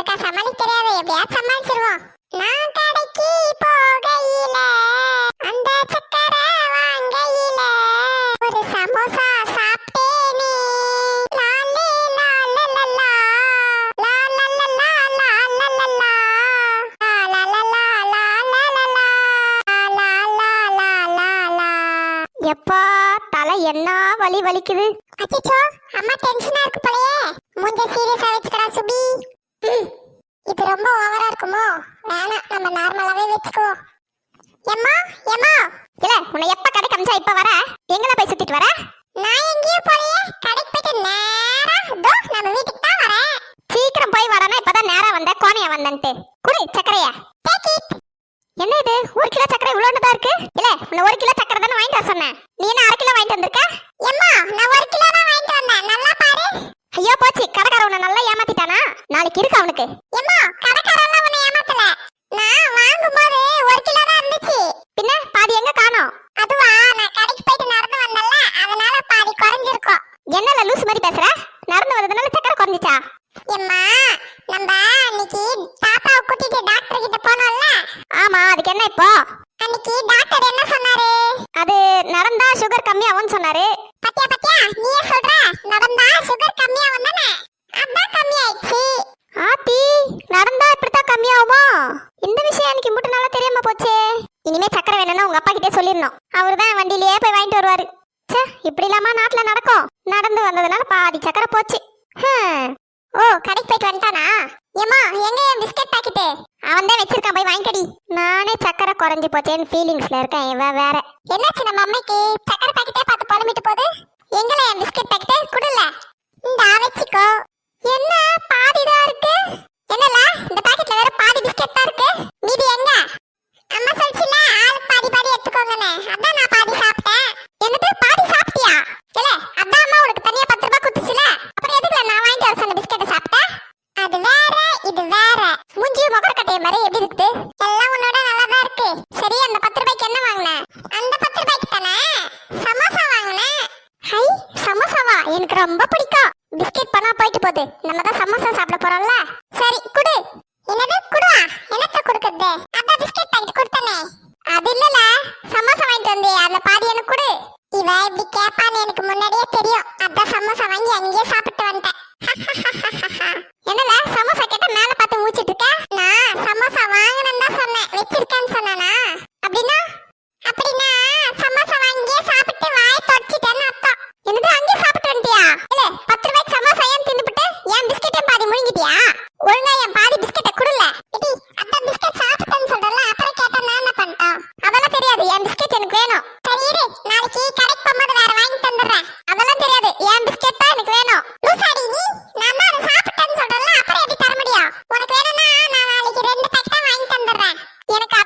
நம்மளுக்கா சமாளிக்க தெரியாது எப்படியாவது சமாளிச்சிருவோம் நான் கடைக்கு போகையில அந்த சக்கர வாங்கையில ஒரு சமோசா சாப்பிட்டேனே லாலே லாலலலா. லாலலலா, லாலலலா. லாலலலா, லாலலலா. லாலலலா. எப்பா தலை என்ன வலி வலிக்குது அச்சோ அம்மா டென்ஷனா இருக்கு போலயே மூஞ்ச சீரியஸா வச்சுக்கடா சுபி இது ரொம்ப ஓவரா இருக்குமோ? வேணாம் நம்ம நார்மலாவே வச்சுக்குவோம். எம்மா எம்மா? இல்ல உன்னை எப்ப கடைக்கு அமிச்சா இப்ப வர? எங்கெல்லாம் போய் சுத்திட்டு வர? நான் எங்கேயும் போலயே கடைக்கு போயிட்டு நேரா தோ நம்ம வீட்டுக்கு தான் வரேன். சீக்கிரம் போய் வரனா இப்பதான் நேரா வந்த கோணைய வந்தன்ட்டு. குடி சக்கரைய Take it. என்ன இது? ஒரு கிலோ சக்கரை இவ்வளோண்டு தான் இருக்கு? இல்ல உன்னை ஒரு கிலோ சக்கரை தானே வாங்கிட்டு வர சொன்னேன். நீ என்ன அரை கிலோ வாங்கிட்டு வந்திருக்க? எம்மா நான் ஒரு கிலோ தான் வாங்கிட்டு வந்தேன் நல்லா பாரு ஐயோ போச்சு கடைக்கார உன்னை நல்லா ஏமாத்திட்டானா நாளைக்கு இருக்கு அவனுக்கு. ஏமா கடைக்காரன் அவனை ஏமாத்தல? நான் வாங்கும்போது ஒரு கிலோ தான் இருந்துச்சு. பின்ன பாதி எங்க காணோம்? அதுவா நான் கடைக்கு போயிட்டு நடந்து வந்தல அதனால பாதி குறைஞ்சிருக்கும். என்னல லூஸ் மாதிரி பேசுற? நடந்து வந்ததுனால சக்கரை குறைஞ்சிச்சா? ஏமா நம்ம அன்னைக்கு தாத்தாவை கூட்டிட்டு டாக்டர் கிட்ட போனோம்ல? ஆமா அதுக்கு என்ன இப்போ? அன்னைக்கு டாக்டர் என்ன சொன்னாரு? அது நடந்தா சுகர் கம்மியாகும்னு சொன்னாரு. பத்தியா பத்தியா நீயே சொல்ற. நடந்தா சுகர் கம்மியாகும் தானே அதான் கம்மியாயிடுச்சு ஆத்தி நடந்தா இப்படித்தான் கம்மியாகுமோ இந்த விஷயம் எனக்கு இம்புட்டு நாளா தெரியாம போச்சே இனிமே சக்கரை வேணும்னா உங்க அப்பா கிட்டே சொல்லிடணும் அவர் தான் வண்டியிலேயே போய் வாங்கிட்டு வருவாரு. சே இப்படி இல்லாம நாட்டுல நடக்கும். நடந்து வந்ததுனால பாதி சக்கரை போச்சு. ஓ கடைக்கு போயிட்டு வந்துட்டானா? ஏம்மா எங்க என் பிஸ்கட் பாக்கெட்டு? அவன் தான் வச்சிருக்கான் போய் வாங்கிக்கடி நானே சக்கரை குறைஞ்சு போச்சேன்னு ஃபீலிங்ஸ்ல இருக்கேன் இவன் வேற. என்னாச்சு நம்ம அம்மைக்கு? சக்கரை பாக்கெட்டே பார்த்து புலம்பிட்டு போகுது. எங்கல என் பிஸ்கட் பாக்கெட்டு குடுல. இந்த வச்சுக்கோ என்ன பாதி தான் இருக்கு என்னல இந்த பாக்கெட்ல வேற பாதி பிஸ்கட் தான் இருக்கு மீதி எங்க அம்மா சொல்லுச்சுல ஆளுக்கு பாதி பாதி எடுத்துக்கோங்கன்னு அதான் நான் பாதி சாப்பிட்டேன். என்னது பாதி சாப்பிட்டியா? இல்ல அதான் அம்மா உனக்கு தனியா பத்து ரூபாய் கொடுத்துச்சுல. அப்புறம் எதுக்குல நான் வாங்கிட்டு வர சொன்ன பிஸ்கட்டை சாப்பிட்டேன்? அது வேற இது வேற. மூஞ்சியும் முகர கட்டைய மாதிரி எப்படி இருக்குது எல்லாம் உன்னோட நல்லா தான் இருக்கு. சரி அந்த பத்து ரூபாய்க்கு என்ன வாங்கின? அந்த பத்து ரூபாய்க்கு தானே? சமோசா வாங்கினேன் ஹை சமோசாவா? எனக்கு ரொம்ப பிடிக்கும். பிஸ்கெட் பண்ணா போயிட்டு போகுது. நம்ம தான் சமோசா சாப்பிட போறோம்ல. சரி குடு என்னது குடுவா என்னத்த கொடுக்கறது அதான் பிஸ்கட் பாக்கெட் கொடுத்தனே அது இல்லல சமோசா வாங்கிட்டு வந்தே அந்த பாதி எனக்கு குடு இவ இப்படி கேப்பான்னு எனக்கு முன்னாடியே தெரியும் அதான் சமோசா வாங்கி அங்கேயே சாப்பிட்டு வந்துட்டேன் என்னல சமோசா கேட்டா மேல பார்த்து மூச்சிட்டு இருக்க நான் சமோசா வாங்கணும்னு தான் சொன்னேன் வச்சிருக்கேன்னு சொன்னானா அப்படின்னா அப்படின்னா சமோசா வாங்கியே சாப்பிட்டு வாய் தொடச்சிட்டேன்னு அர்த்தம் என்னது அங்கே சாப்பிட்டு வந்துட்டியா இல்ல பத்து ரூபாய்க்கு சமோசா ஏன் தின்னுபிட்டு என் பிஸ்கெட்டையும் பாதி முழுங்கிட்டியா ஒழுங்கா என் பாதி பிஸ்கெட்டை குடுல இடி அதான் பிஸ்கெட் சாப்பிட்டேன்னு சொல்றல அப்புறம் கேட்டா நான் என்ன பண்ணிட்டோம் அதெல்லாம் தெரியாது என் பிஸ்கெட் எனக்கு வேணும் சரி இரு நாளைக்கு கடைக்கு போகும்போது வேற வாங்கி தந்துடுறேன் அதெல்லாம் தெரியாது என் பிஸ்கெட் தான் எனக்கு வேணும் லூசாடி நீ நான் தான் அதை சாப்பிட்டேன்னு சொல்றல அப்புறம் எப்படி தர முடியும் உனக்கு வேணும்னா நான் நாளைக்கு ரெண்டு பேக்கெட்டா வாங்கி தந்துடுறேன் எனக்கு